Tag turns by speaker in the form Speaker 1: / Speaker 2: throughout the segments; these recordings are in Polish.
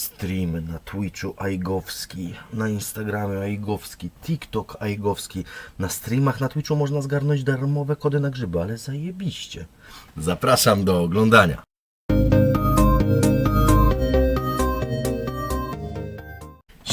Speaker 1: Streamy na Twitchu Aigowski, na Instagramie Aigowski, TikTok Aigowski. Na streamach na Twitchu można zgarnąć darmowe kody na grzyby, ale zajebiście. Zapraszam do oglądania.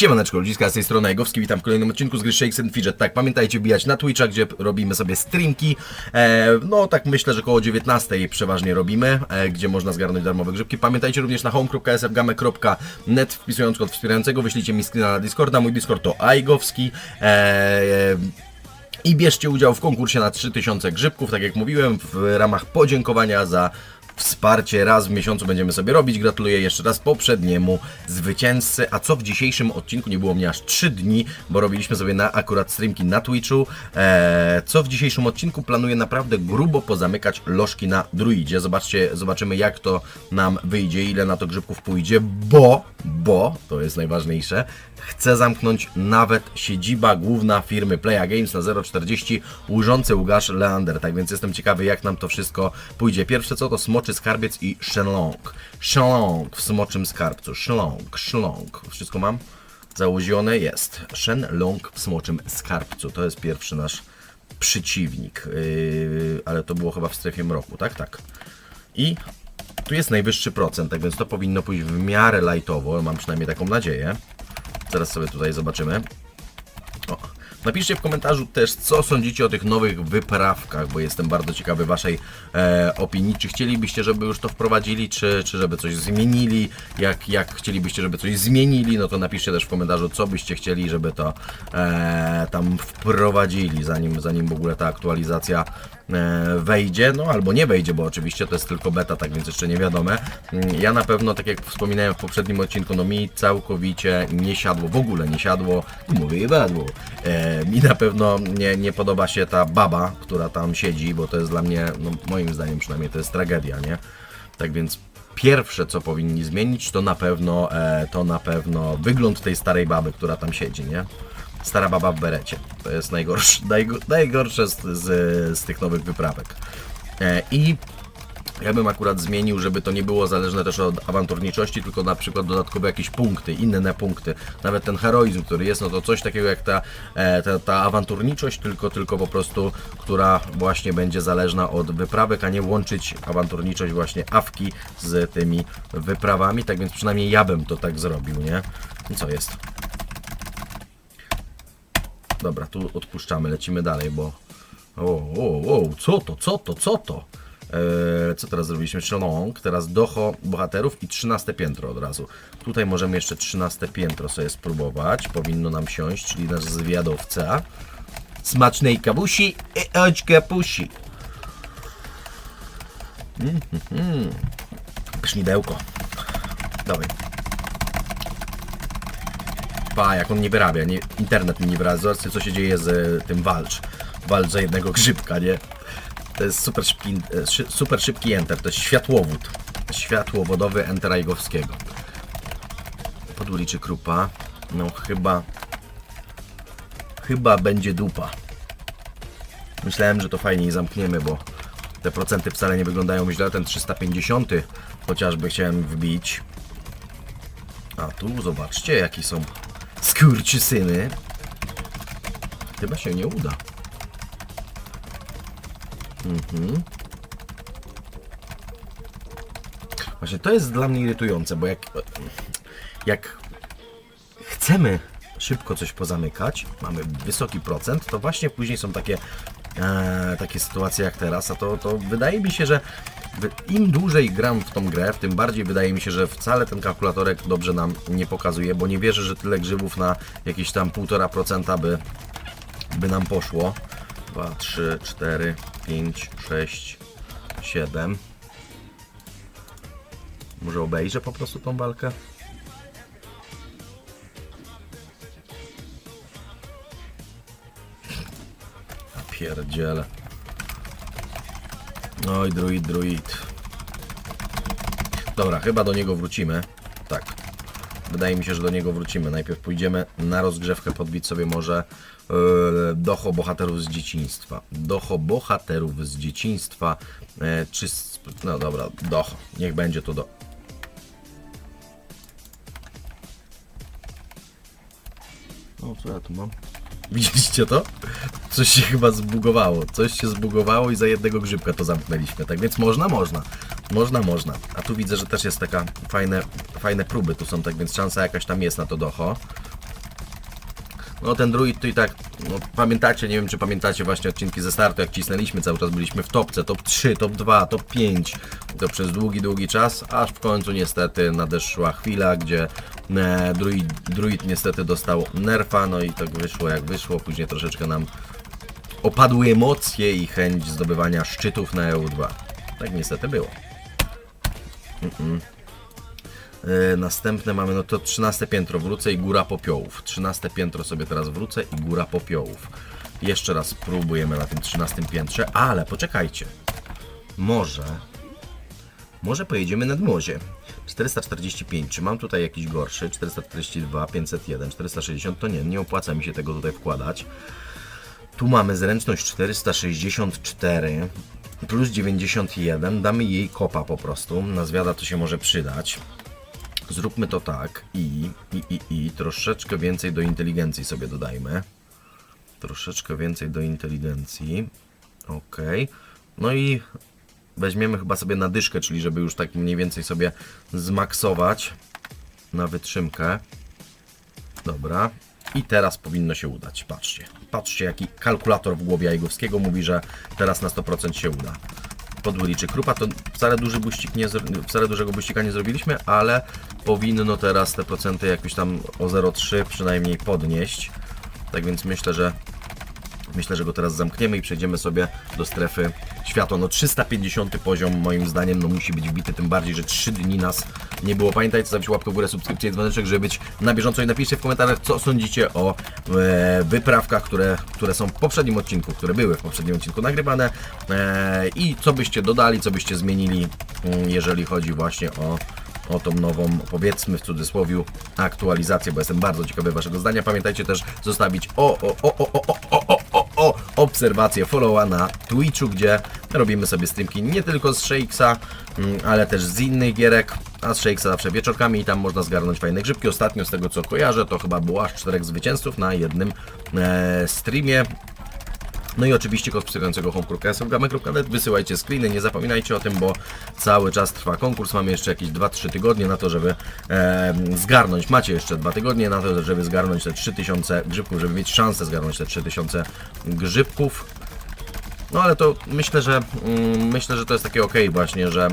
Speaker 1: Siemaneczko, ludziska z tej strony Egowski, witam w kolejnym odcinku z gry Shakes and Fidget. Tak, pamiętajcie bijać na Twitcha, gdzie robimy sobie streamki. E, no tak myślę, że około 19 przeważnie robimy, e, gdzie można zgarnąć darmowe grzybki. Pamiętajcie również na home.sfgame.net wpisując kod wspierającego, wyślijcie mi screena na Discorda. Mój Discord to Aigowski. E, e, i bierzcie udział w konkursie na 3000 grzybków, tak jak mówiłem, w ramach podziękowania za wsparcie. Raz w miesiącu będziemy sobie robić. Gratuluję jeszcze raz poprzedniemu zwycięzcy. A co w dzisiejszym odcinku? Nie było mnie aż 3 dni, bo robiliśmy sobie na akurat streamki na Twitchu. Eee, co w dzisiejszym odcinku? Planuję naprawdę grubo pozamykać lożki na druidzie. Zobaczcie, zobaczymy jak to nam wyjdzie, ile na to grzybków pójdzie, bo, bo, to jest najważniejsze, chcę zamknąć nawet siedziba główna firmy Playa Games na 040 Łużący Ługasz Leander. Tak więc jestem ciekawy, jak nam to wszystko pójdzie. Pierwsze co to Smoczy Skarbiec i Shenlong. Shenlong w Smoczym Skarbcu. Shenlong, Shenlong. Wszystko mam? Założone jest. Shenlong w Smoczym Skarbcu. To jest pierwszy nasz przeciwnik. Yy, ale to było chyba w strefie mroku, tak? Tak. I tu jest najwyższy procent, tak więc to powinno pójść w miarę lightowo. Mam przynajmniej taką nadzieję. Zaraz sobie tutaj zobaczymy. Napiszcie w komentarzu też, co sądzicie o tych nowych wyprawkach, bo jestem bardzo ciekawy Waszej e, opinii. Czy chcielibyście, żeby już to wprowadzili, czy, czy żeby coś zmienili? Jak, jak chcielibyście, żeby coś zmienili, no to napiszcie też w komentarzu, co byście chcieli, żeby to e, tam wprowadzili, zanim, zanim w ogóle ta aktualizacja wejdzie, no albo nie wejdzie, bo oczywiście to jest tylko beta, tak więc jeszcze nie wiadome. Mm, Ja na pewno, tak jak wspominałem w poprzednim odcinku, no mi całkowicie nie siadło, w ogóle nie siadło, mówię i badło. E, mi na pewno nie, nie podoba się ta baba, która tam siedzi, bo to jest dla mnie, no moim zdaniem przynajmniej, to jest tragedia, nie? Tak więc pierwsze, co powinni zmienić, to na pewno, e, to na pewno wygląd tej starej baby, która tam siedzi, nie? Stara baba w berecie. To jest najgorsze, najgo- najgorsze z, z, z tych nowych wyprawek. E, I ja bym akurat zmienił, żeby to nie było zależne też od awanturniczości, tylko na przykład dodatkowe jakieś punkty, inne punkty. Nawet ten heroizm, który jest, no to coś takiego jak ta, e, ta, ta awanturniczość, tylko, tylko po prostu, która właśnie będzie zależna od wyprawek, a nie łączyć awanturniczość właśnie awki z tymi wyprawami. Tak więc przynajmniej ja bym to tak zrobił, nie? I co jest? Dobra, tu odpuszczamy, lecimy dalej, bo... O, o, o, co to, co to, co to? Eee, co teraz zrobiliśmy? Shalong, teraz docho bohaterów i 13 piętro od razu. Tutaj możemy jeszcze 13 piętro sobie spróbować. Powinno nam siąść, czyli nasz zwiadowca. Smacznej kawusi i oczka pusi. Mm, mm. Dawaj. Pa, jak on nie wyrabia, nie, internet mi nie wyrabia. Zobaczcie, co się dzieje z e, tym walcz. Walcz za jednego grzybka, nie? To jest super szybki, e, super szybki enter, to jest światłowód. Światłowodowy enter Aigowskiego. Podłuliczy krupa. No chyba... Chyba będzie dupa. Myślałem, że to fajniej zamkniemy, bo te procenty wcale nie wyglądają źle. Ten 350 chociażby chciałem wbić. A tu zobaczcie, jakie są skurczysyny. Chyba się nie uda. Mhm. Właśnie to jest dla mnie irytujące, bo jak, jak chcemy szybko coś pozamykać, mamy wysoki procent, to właśnie później są takie, e, takie sytuacje jak teraz, a to, to wydaje mi się, że im dłużej gram w tą grę, tym bardziej wydaje mi się, że wcale ten kalkulatorek dobrze nam nie pokazuje, bo nie wierzę, że tyle grzybów na jakieś tam 1,5% by, by nam poszło. 2, 3, 4, 5, 6, 7. Może obejrzę po prostu tą walkę? pierdziele. Oj, druid, druid. Dobra, chyba do niego wrócimy. Tak. Wydaje mi się, że do niego wrócimy. Najpierw pójdziemy na rozgrzewkę, podbić sobie może e, yy, docho bohaterów z dzieciństwa. Docho bohaterów z dzieciństwa, yy, czy... No dobra, docho. Niech będzie to do... O, co ja tu mam? Widzieliście to? Coś się chyba zbugowało. Coś się zbugowało i za jednego grzybka to zamknęliśmy. Tak więc można, można. Można, można. A tu widzę, że też jest taka fajne, fajne próby tu są, tak więc szansa jakaś tam jest na to docho. No ten druid to i tak, no pamiętacie, nie wiem czy pamiętacie właśnie odcinki ze startu, jak cisnęliśmy, cały czas byliśmy w topce, top 3, top 2, top 5, to przez długi, długi czas, aż w końcu niestety nadeszła chwila, gdzie e, druid, druid niestety dostał nerfa, no i tak wyszło jak wyszło, później troszeczkę nam opadły emocje i chęć zdobywania szczytów na EU2. Tak niestety było. E, Następne mamy, no to 13 piętro wrócę i góra popiołów. 13 piętro sobie teraz wrócę i góra popiołów. Jeszcze raz próbujemy na tym 13 piętrze, ale poczekajcie. Może, może pojedziemy nad morze. 445, czy mam tutaj jakiś gorszy? 442, 501, 460, to nie, nie opłaca mi się tego tutaj wkładać. Tu mamy zręczność 464 plus 91, damy jej kopa po prostu, na zwiada to się może przydać. Zróbmy to tak i, i, i, i troszeczkę więcej do inteligencji sobie dodajmy. Troszeczkę więcej do inteligencji. Ok. No i weźmiemy chyba sobie nadyszkę, czyli żeby już tak mniej więcej sobie zmaksować na wytrzymkę. Dobra. I teraz powinno się udać. Patrzcie. Patrzcie, jaki kalkulator w głowie Jajgowskiego mówi, że teraz na 100% się uda. Podły liczy krupa, to wcale, duży buścik nie, wcale dużego buścika nie zrobiliśmy, ale powinno teraz te procenty jakoś tam o 0,3 przynajmniej podnieść. Tak więc myślę, że Myślę, że go teraz zamkniemy i przejdziemy sobie do strefy światła. No 350 poziom moim zdaniem no, musi być wbity, tym bardziej, że 3 dni nas nie było. Pamiętajcie, zostawić łapkę w górę, subskrypcję i dzwoneczek, żeby być na bieżąco i napiszcie w komentarzach, co sądzicie o e, wyprawkach, które, które są w poprzednim odcinku, które były w poprzednim odcinku nagrywane e, i co byście dodali, co byście zmienili, mm, jeżeli chodzi właśnie o o tą nową, powiedzmy w cudzysłowie, aktualizację, bo jestem bardzo ciekawy Waszego zdania. Pamiętajcie też zostawić o, o, o, o, o, o, o, o o, obserwację, followa na Twitchu, gdzie robimy sobie streamki nie tylko z Shakesa, mm, ale też z innych gierek, a z Shakesa zawsze wieczorkami i tam można zgarnąć fajne grzybki. Ostatnio z tego co kojarzę, to chyba było aż czterech zwycięzców na jednym e, streamie. No i oczywiście kod wspierającego home.sfgamy.net. Wysyłajcie screeny, nie zapominajcie o tym, bo cały czas trwa konkurs. Mamy jeszcze jakieś 2-3 tygodnie na to, żeby e, zgarnąć. Macie jeszcze 2 tygodnie na to, żeby zgarnąć te 3000 grzybków, żeby mieć szansę zgarnąć te 3000 grzybków. No ale to myślę, że mm, myślę, że to jest takie ok właśnie, że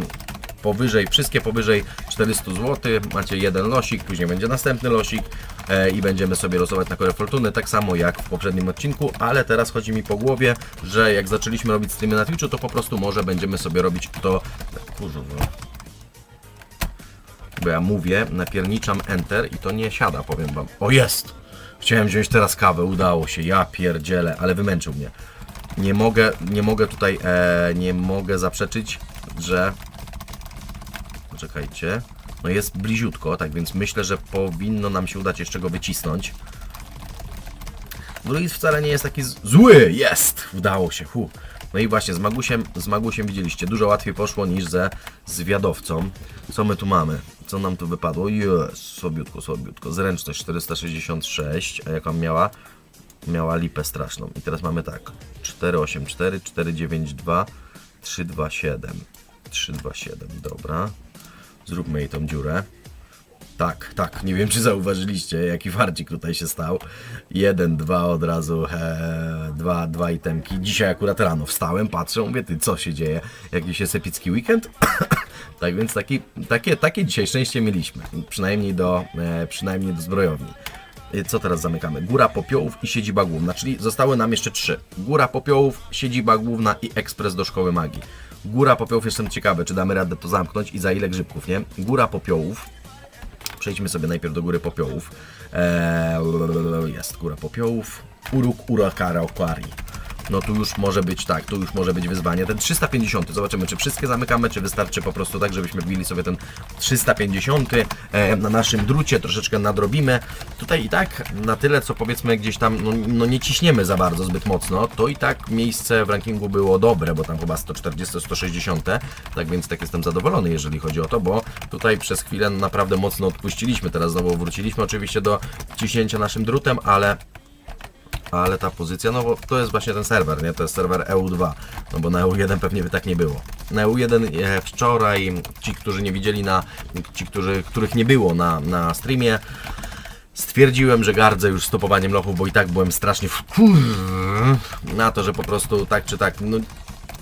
Speaker 1: powyżej, wszystkie powyżej 400 zł, macie jeden losik, później będzie następny losik e, i będziemy sobie losować na korę fortuny, tak samo jak w poprzednim odcinku, ale teraz chodzi mi po głowie, że jak zaczęliśmy robić streamy na Twitchu, to po prostu może będziemy sobie robić to... Kurwa. Bo ja mówię, napierniczam Enter i to nie siada, powiem wam. O jest! Chciałem wziąć teraz kawę, udało się, ja pierdzielę, ale wymęczył mnie. Nie mogę, nie mogę tutaj, e, nie mogę zaprzeczyć, że... Poczekajcie. No jest bliziutko, tak więc myślę, że powinno nam się udać jeszcze go wycisnąć. Druid wcale nie jest taki zły, jest! Udało się, hu. No i właśnie z Magusiem, z Magusiem widzieliście, dużo łatwiej poszło niż ze zwiadowcą. Co my tu mamy? Co nam tu wypadło? Jest, słabiutko, słabiutko. Zręczność 466, a jaką miała? Miała lipę straszną. I teraz mamy tak, 484, 492, 327. 327, dobra. Zróbmy jej tą dziurę. Tak, tak, nie wiem czy zauważyliście, jaki farcik tutaj się stał. Jeden, dwa od razu, e, dwa, dwa itemki. Dzisiaj akurat rano wstałem, patrzę, mówię, ty, co się dzieje? Jakiś jest epicki weekend? tak więc taki, takie, takie dzisiaj szczęście mieliśmy, przynajmniej do, e, przynajmniej do zbrojowni. Y, Co teraz zamykamy? Góra Popiołów i siedziba główna, czyli zostały nam jeszcze trzy. Góra Popiołów, siedziba główna i ekspres do Szkoły Magii. Góra Popiołów, jestem ciekawy, czy damy radę to zamknąć i za ile grzybków, nie? Góra Popiołów, Przejdźmy sobie najpierw do góry popiołów. Eee, jest góra popiołów. Uruk Urakara Okwari. No tu już może być tak, tu już może być wyzwanie. Ten 350, zobaczymy, czy wszystkie zamykamy, czy wystarczy po prostu tak, żebyśmy wbili sobie ten 350 e, na naszym drucie, troszeczkę nadrobimy. Tutaj i tak na tyle, co powiedzmy gdzieś tam, no, no nie ciśniemy za bardzo, zbyt mocno, to i tak miejsce w rankingu było dobre, bo tam chyba 140-160, tak więc tak jestem zadowolony, jeżeli chodzi o to, bo tutaj przez chwilę naprawdę mocno odpuściliśmy, teraz znowu wróciliśmy oczywiście do ciśnięcia naszym drutem, ale ale ta pozycja, no bo to jest właśnie ten serwer, nie? To jest serwer EU2, no bo na EU1 pewnie by tak nie było. Na EU1 e, wczoraj, ci, którzy nie widzieli na, ci, którzy, których nie było na, na streamie, stwierdziłem, że gardzę już stopowaniem lochów, bo i tak byłem strasznie wkur na to, że po prostu tak czy tak, no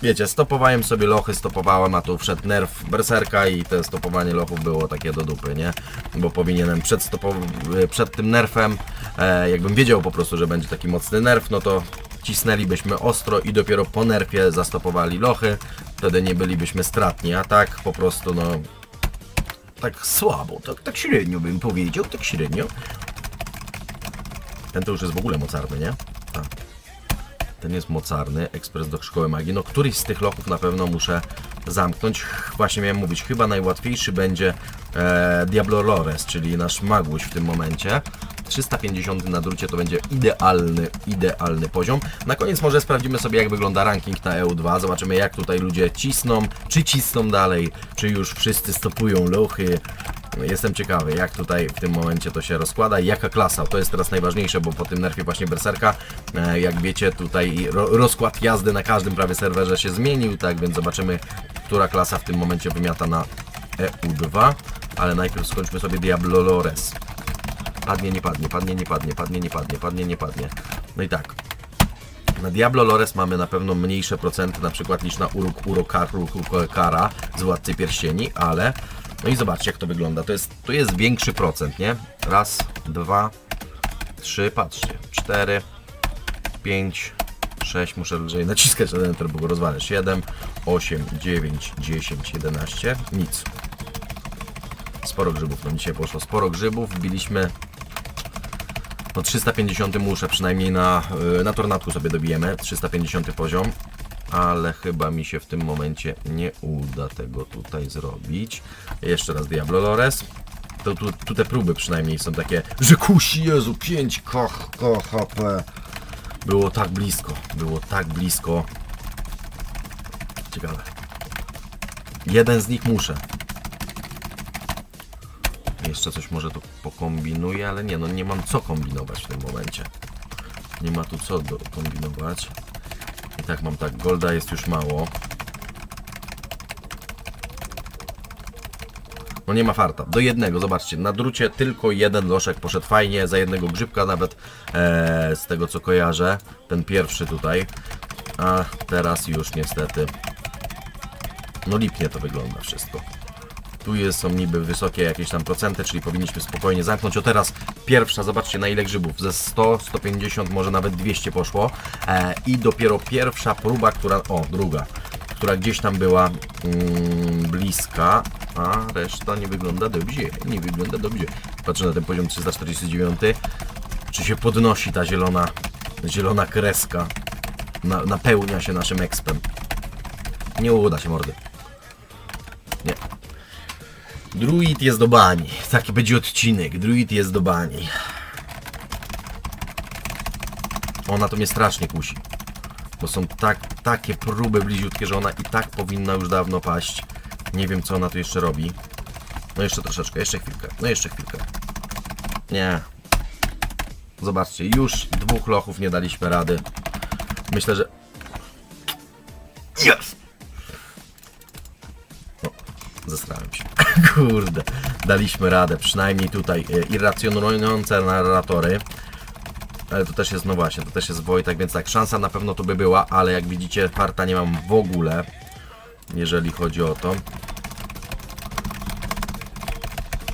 Speaker 1: wiecie, stopowałem sobie lochy, stopowałem, a tu wszedł nerw berserka i to stopowanie lochów było takie do dupy, nie? Bo powinienem przed, stopow- przed tym nerfem, e, jakbym wiedział po prostu, że będzie taki mocny nerf, no to cisnęlibyśmy ostro i dopiero po nerfie zastopowali lochy, wtedy nie bylibyśmy stratni, a tak po prostu, no, tak słabo, tak, tak średnio bym powiedział, tak średnio. Ten to już jest w ogóle mocarny, nie? Tak. Ten jest mocarny, ekspres do szkoły magii. No któryś z tych lochów na pewno muszę zamknąć. Właśnie miałem mówić, chyba najłatwiejszy będzie e, Diablo Lores, czyli nasz maguś w tym momencie. 350 na drucie to będzie idealny, idealny poziom. Na koniec może sprawdzimy sobie jak wygląda ranking na EU2. Zobaczymy jak tutaj ludzie cisną, czy cisną dalej, czy już wszyscy stopują lochy. Jestem ciekawy, jak tutaj w tym momencie to się rozkłada i jaka klasa. To jest teraz najważniejsze, bo po tym nerfie właśnie Berserka, e, jak wiecie, tutaj ro, rozkład jazdy na każdym prawie serwerze się zmienił, tak więc zobaczymy, która klasa w tym momencie wymiata na EU2. Ale najpierw skończmy sobie Diablo Lores. Padnie, nie padnie, padnie, nie padnie, padnie, nie padnie, padnie, nie padnie. No i tak. Na Diablo Lores mamy na pewno mniejsze procenty na przykład niż na Uruk Urokaru Kara z Władcy Pierścieni, ale no i zobaczcie jak to wygląda. To jest, to jest większy procent, nie? Raz, dwa, trzy, patrzcie, cztery, pięć, sześć, muszę lżej naciskać na enter, bo go rozwalę. 7, 8, 9, 10, 11, nic. Sporo grzybów nam dzisiaj poszło, sporo grzybów, wbiliśmy no 350 muszę przynajmniej na, y, na tornadku sobie dobijemy, 350 poziom, ale chyba mi się w tym momencie nie uda tego tutaj zrobić. Jeszcze raz Diablo Lores. To tu, tu te próby przynajmniej są takie, że kusi, Jezu, 5 k, k HP. Było tak blisko, było tak blisko. Ciekawe. Jeden z nich muszę. Jeszcze coś może tu pokombinuję, ale nie, no nie mam co kombinować w tym momencie. Nie ma tu co kombinować. Tak mam tak, golda jest już mało. No nie ma farta. Do jednego, zobaczcie, na drucie tylko jeden loszek poszedł fajnie, za jednego grzybka nawet, e, z tego co kojarzę. Ten pierwszy tutaj. A teraz już niestety, no lipnie to wygląda wszystko. Tu jest, są niby wysokie jakieś tam procenty, czyli powinniśmy spokojnie zamknąć. O teraz pierwsza, zobaczcie na ile grzybów. Ze 100, 150, może nawet 200 poszło. E, I dopiero pierwsza próba, która, o druga, która gdzieś tam była mm, bliska, a reszta nie wygląda dobrze. Nie wygląda dobrze. Patrzę na ten poziom 349. Czy się podnosi ta zielona, zielona kreska. Na, napełnia się naszym expem. Nie uda się mordy. Nie. Druid jest do bani. Taki będzie odcinek. Druid jest do bani. Ona to mnie strasznie kusi. Bo są tak, takie próby bliziutkie, że ona i tak powinna już dawno paść. Nie wiem co ona tu jeszcze robi. No jeszcze troszeczkę, jeszcze chwilkę. No jeszcze chwilkę. Nie. Zobaczcie, już dwóch lochów nie daliśmy rady. Myślę, że... Yes! Zesrałem się. Kurde, daliśmy radę, przynajmniej tutaj e, irracjonujące narratory. Ale to też jest, no właśnie, to też jest Wojtek, więc tak, szansa na pewno tu by była, ale jak widzicie, farta nie mam w ogóle, jeżeli chodzi o to.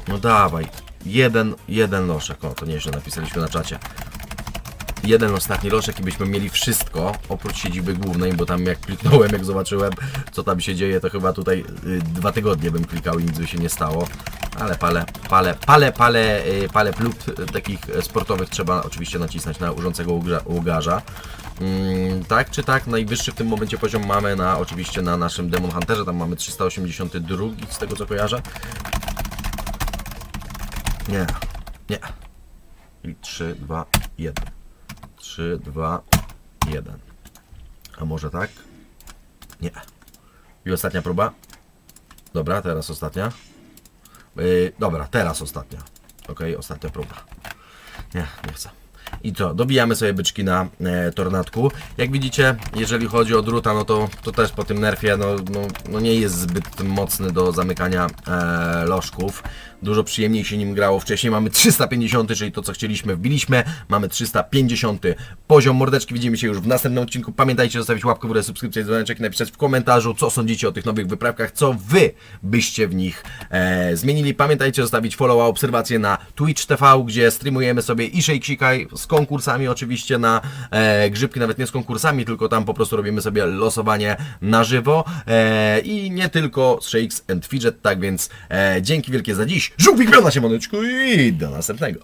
Speaker 1: No dawaj, jeden, jeden loszek, o to nieźle napisaliśmy na czacie. Jeden ostatni loszek i byśmy mieli wszystko, oprócz siedziby głównej, bo tam jak kliknąłem, jak zobaczyłem, co tam się dzieje, to chyba tutaj y, dwa tygodnie bym klikał i nic by się nie stało. Ale pale, pale, pale, pale, y, pale lub y, takich y, sportowych trzeba oczywiście nacisnąć na urzącego ługarza. Mm, tak czy tak, najwyższy w tym momencie poziom mamy na oczywiście na naszym Demon Hunterze, tam mamy 382 z tego co kojarzę. Nie, nie. I 3, 2, 1. 3, 2, 1. A może tak? Nie. I ostatnia próba. Dobra, teraz ostatnia. Yy, dobra, teraz ostatnia. Ok, ostatnia próba. Nie, nie chcę. I co, dobijamy sobie byczki na e, tornadku. Jak widzicie, jeżeli chodzi o druta, no to, to też po tym nerfie, no, no, no nie jest zbyt mocny do zamykania e, lożków. Dużo przyjemniej się nim grało wcześniej. Mamy 350, czyli to co chcieliśmy wbiliśmy. Mamy 350 poziom mordeczki. Widzimy się już w następnym odcinku. Pamiętajcie zostawić łapkę w górę, subskrypcję, dzwoneczek i napisać w komentarzu, co sądzicie o tych nowych wyprawkach, co wy byście w nich e, zmienili. Pamiętajcie zostawić followa, obserwacje na Twitch TV, gdzie streamujemy sobie i Shake Shikai z konkursami oczywiście na e, grzybki, nawet nie z konkursami, tylko tam po prostu robimy sobie losowanie na żywo e, i nie tylko z Shakes and Fidget, tak więc e, dzięki wielkie za dziś. Żółwik pełna się moneczku i do następnego.